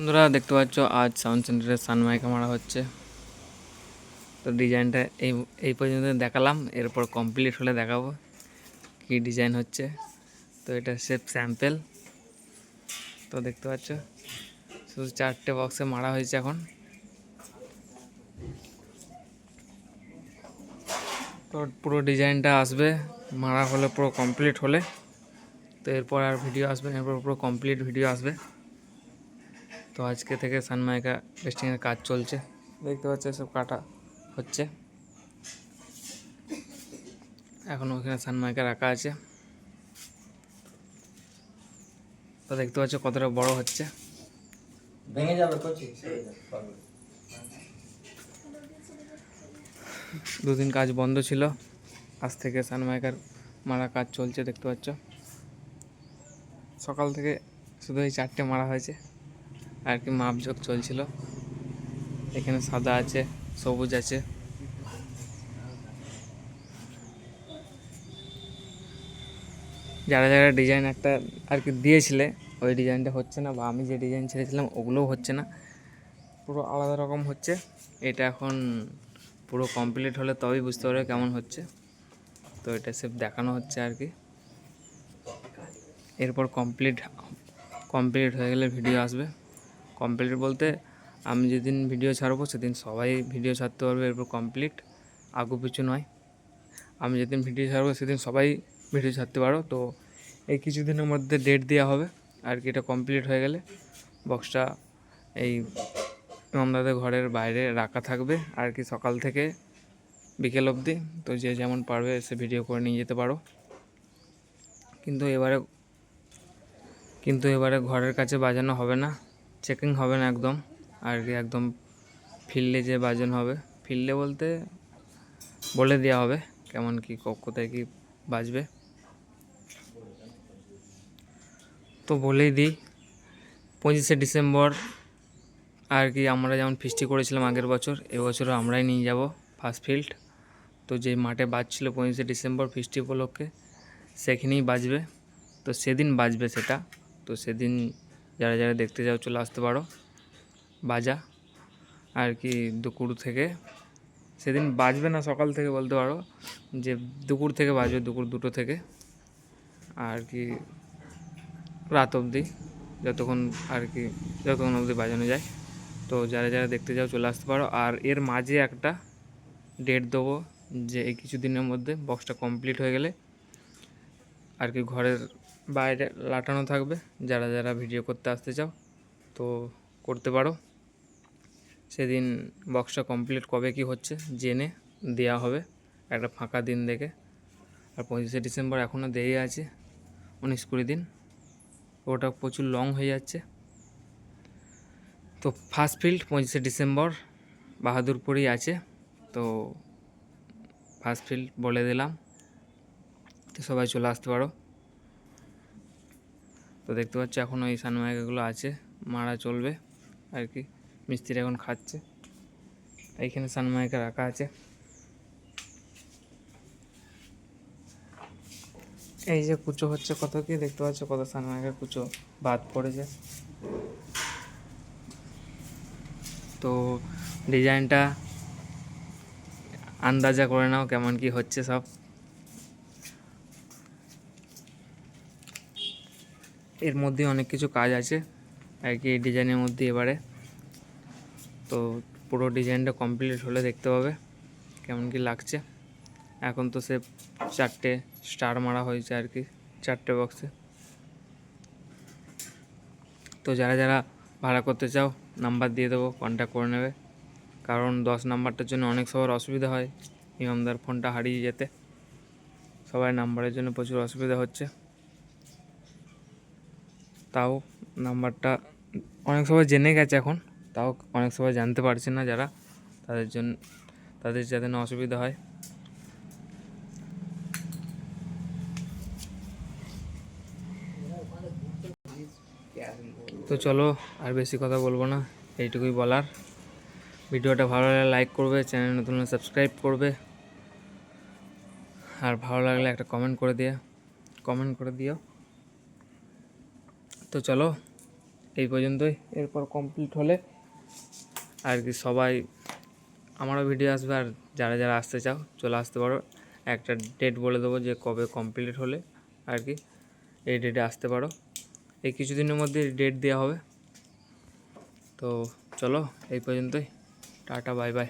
বন্ধুরা, দেখতে পাচ্ছ, আজ সাউন্ড সেন্টারে সানমাইকা মারা হচ্ছে। তো ডিজাইনটা এই এই পর্যন্ত দেখালাম, এরপর কমপ্লিট হলে দেখাবো কি ডিজাইন হচ্ছে। তো এটা সেফ স্যাম্পেল তো দেখতে পাচ্ছ, শুধু চারটে বক্সে মারা হয়েছে এখন। তো পুরো ডিজাইনটা আসবে, মারা হলে পুরো কমপ্লিট হলে। তো এরপর আর ভিডিও আসবে এরপর পুরো কমপ্লিট ভিডিও আসবে। তো আজকে থেকে সানমাইকা টেস্টিংয়ের কাজ চলছে। দেখতে পাচ্ছ সব কাটা হচ্ছে। এখন ওখানে সানমাইকা রাখা আছে। তো দেখতে পাচ্ছ কতটা বড় হচ্ছে। ভেঙে যাবে দুদিন কাজ বন্ধ ছিল। আজ থেকে সানমাইকার মারা কাজ চলছে দেখতে পাচ্ছ। সকাল থেকে শুধু এই চারটে মারা হয়েছে। আর কি মাপজোক চলছিল। এখানে সাদা আছে, সবুজ আছে। যারা যারা ডিজাইন একটা আর কি দিয়েছিলে, ওই ডিজাইনটা হচ্ছে না বা আমি যে ডিজাইন ছেড়েছিলাম, ওগুলোও হচ্ছে না। পুরো আলাদা রকম হচ্ছে। এটা এখন পুরো কমপ্লিট হলে তবেই বুঝতে পারবে কেমন হচ্ছে। তো এটা সব দেখানো হচ্ছে আর কি। এরপর কমপ্লিট কমপ্লিট হয়ে গেলে ভিডিও আসবে। কমপ্লিট বলতে আমি যেদিন ভিডিও ছাড়বো সেদিন সবাই ভিডিও ছাড়তে পারবে, এরপর কমপ্লিট আগু পিছু নয়। আমি যেদিন ভিডিও ছাড়বো সেদিন সবাই ভিডিও ছাড়তে পারো। তো এই কিছুদিনের মধ্যে ডেট দেওয়া হবে। আর কি এটা কমপ্লিট হয়ে গেলে বক্সটা এই আমাদের ঘরের বাইরে রাখা থাকবে। আর কি সকাল থেকে বিকেল অবধি। তো যে যেমন পারবে সে ভিডিও করে নিয়ে যেতে পারো। কিন্তু এবারে কিন্তু এবারে ঘরের কাছে বাজানো হবে না। চেকিং হবে না একদম। আর কি একদম ফিল্ডে যে বাজন হবে। ফিল্ডে বলতে বলে দেওয়া হবে কেমন কি কোথায় কি বাজবে। তো বলেই দিই, পঁচিশে ডিসেম্বর, আর কি আমরা যেমন ফিস্টি করেছিলাম আগের বছর এবছরও আমরাই নিয়ে যাব ফার্স্ট ফিল্ড তো যে মাঠে বাজছিল পঁচিশে ডিসেম্বর ফিস্টি উপলক্ষে, সেখানেই বাজবে। তো সেদিন বাজবে সেটা। তো সেদিন যারা যারা দেখতে যাও চলে আসতে পারো। বাজা। আর কি দুপুর থেকে। সেদিন বাজবে না সকাল থেকে বলতে পারো। যে দুপুর থেকে বাজবে, দুপুর দুটো থেকে। আর কি রাত অবধি, যতক্ষণ আর কি, যতক্ষণ অবধি বাজানো যায়। তো যারা যারা দেখতে যাও চলে আসতে পারো। আর এর মাঝে একটা ডেট দেবো যে এই কিছুদিনের মধ্যে বক্সটা কমপ্লিট হয়ে গেলে আর কি ঘরের বাইরে লাটানো থাকবে, যারা যারা ভিডিও করতে আসতে চাও, তো করতে পারো। সেদিন বক্সটা কমপ্লিট কবে কি হচ্ছে জেনে দেওয়া হবে, একটা ফাঁকা দিন দেখে। আর পঁচিশে ডিসেম্বর এখনও দেরি আছে, উনিশ কুড়ি দিন। ওটা প্রচুর লং হয়ে যাচ্ছে। তো ফার্স্ট ফিল্ড পঁচিশে ডিসেম্বর, বাহাদুরপুরেই আছে। তো ফার্স্ট ফিল্ড বলে দিলাম। তো সবাই চলে আসতে পারো। তো দেখতে পাচ্ছি এখন ওই সানমাইকাগুলো আছে, মারা চলবে আর কি, মিস্ত্রি এখন খাচ্ছে। এইখানে সানমাইকা রাখা আছে। এই যে কুচো হচ্ছে কত কি, দেখতে পাচ্ছ কত সানমাইকার কুচো বাদ পড়েছে। তো ডিজাইনটা আন্দাজা করে নাও কেমন কি হচ্ছে সব। এর মধ্যে অনেক কিছু কাজ আছে কি ডিজাইনের মধ্যে এবারে। তো পুরো ডিজাইনটা কমপ্লিট হলে দেখতে পাবে কেমন কি লাগছে। এখন তো সে চারটে স্টার মারা হয়েছে আর কি, চারটে বক্সে তো যারা যারা ভাড়া করতে চাও নাম্বার দিয়ে দেবো কন্ট্যাক্ট করে নেবে। কারণ দশ নাম্বারটার জন্য অনেক সবার অসুবিধা হয় ইমামদার ফোনটা হারিয়ে যেতে। সবাই নাম্বারের জন্য প্রচুর অসুবিধা হচ্ছে। তাও নাম্বারটা অনেক সবাই জেনে গেছে এখন, তাও অনেক সবাই জানতে পারছে না যারা, তাদের জন্য, তাদের যাতে না অসুবিধা হয়। তো চলো আর বেশি কথা বলব না, এইটুকুই বলার। ভিডিওটা ভালো লাগলে লাইক করবে, চ্যানেল নতুন সাবস্ক্রাইব করবে। আর ভালো লাগলে একটা কমেন্ট করে দিয়ে কমেন্ট করে দিও। তো চলো, এই পর্যন্তই। এরপর কমপ্লিট হলে আর কি সবাই আমারও ভিডিও আসবে, আর যারা যারা আসতে চাও, চলে আসতে পারো। একটা ডেট বলে দেবো যে কবে কমপ্লিট হলে আর কি, এই ডেটে আসতে পারো। এই কিছুদিনের মধ্যে ডেট দেওয়া হবে। তো চলো, এই পর্যন্তই। Tata bye bye